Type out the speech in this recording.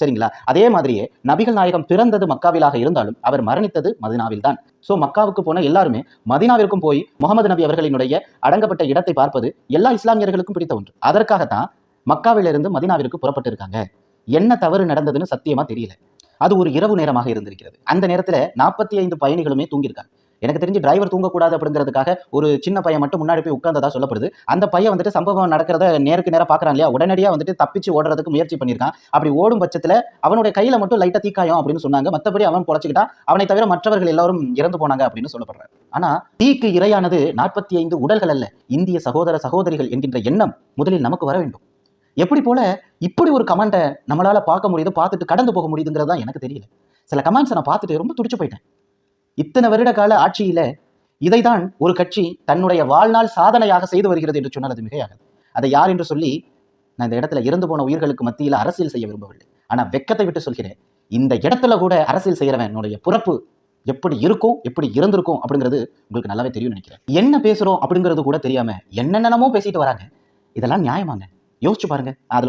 சரிங்களா? அதே மாதிரியே நபிகள் நாயகம் பிறந்தது மக்காவிலாக இருந்தாலும் அவர் மரணித்தது மதினாவில் தான் ஸோ மக்காவுக்கு போன எல்லாருமே மதினாவிற்கும் போய் முகமது நபி அவர்களினுடைய அடங்கப்பட்ட இடத்தை பார்ப்பது எல்லா இஸ்லாமியர்களுக்கும் பிடித்த ஒன்று. அதற்காகத்தான் மக்காவிலிருந்து மதினாவிற்கு புறப்பட்டு இருக்காங்க என்ன தவறு நடந்ததுன்னு சத்தியமா தெரியல. அது ஒரு இரவு நேரமாக இருந்திருக்கிறது. அந்த நேரத்தில் நாற்பத்தி ஐந்து பயணிகளுமே தூங்கியிருக்காங்க. எனக்கு தெரிஞ்சு டிரைவர் தூங்கக்கூடாது அப்படிங்கிறதுக்காக ஒரு சின்ன பையன் மட்டும் முன்னாடி போய் உட்கார்ந்ததா சொல்லப்படுது. அந்த பையன் வந்துட்டு சம்பவம் நடக்கிறத நேருக்கு நேராக பார்க்குறான் இல்லையா? உடனடியாக வந்துட்டு தப்பிச்சு ஓடுறதுக்கு முயற்சி பண்ணியிருக்கான். அப்படி ஓடும் பட்சத்தில் அவனுடைய கையில் மட்டும் லைட்டாக தீக்காயம் அப்படின்னு சொன்னாங்க. மற்றபடி அவன் பொழைச்சிக்கிட்டான் அவனை தவிர மற்றவர்கள் எல்லாரும் இறந்து போனாங்க அப்படின்னு சொல்லப்படுறாரு. ஆனால் தீக்கு இரையானது நாற்பத்தி ஐந்து உடல்கள் அல்ல. இந்திய சகோதர சகோதரிகள் என்கின்ற எண்ணம் முதலில் நமக்கு வர வேண்டும். எப்படி போல இப்படி ஒரு கமெண்ட்டை நம்மளால் பார்க்க முடியுது பார்த்துட்டு கடந்து போக முடியுதுங்கிறது தான் எனக்கு தெரியல. சில கமெண்ட்ஸை நான் பார்த்துட்டு ரொம்ப துடிச்சு போயிட்டேன். இத்தனை வருட கால ஆட்சியில இதைதான் ஒரு கட்சி தன்னுடைய வாழ்நாள் சாதனையாக செய்து வருகிறது என்று சொன்னால் அது மிகையாகாது. அதை யார் என்று சொல்லி நான் இந்த இடத்துல இறந்து போன உயிர்களுக்கு மத்தியில் அரசியல் செய்ய விரும்பவில்லை. ஆனால் வெக்கத்தை விட்டு சொல்கிறேன். இந்த இடத்துல கூட அரசியல் செய்யறவனுடைய பிறப்பு எப்படி இருக்கும் எப்படி இருந்திருக்கும் அப்படிங்கிறது உங்களுக்கு நல்லாவே தெரியும் நினைக்கிறேன். என்ன பேசுகிறோம் அப்படிங்கிறது கூட தெரியாமல் என்னென்னமோ பேசிட்டு வராங்க. இதெல்லாம் நியாயமாங்க. யோசிச்சு பாருங்க. அதில்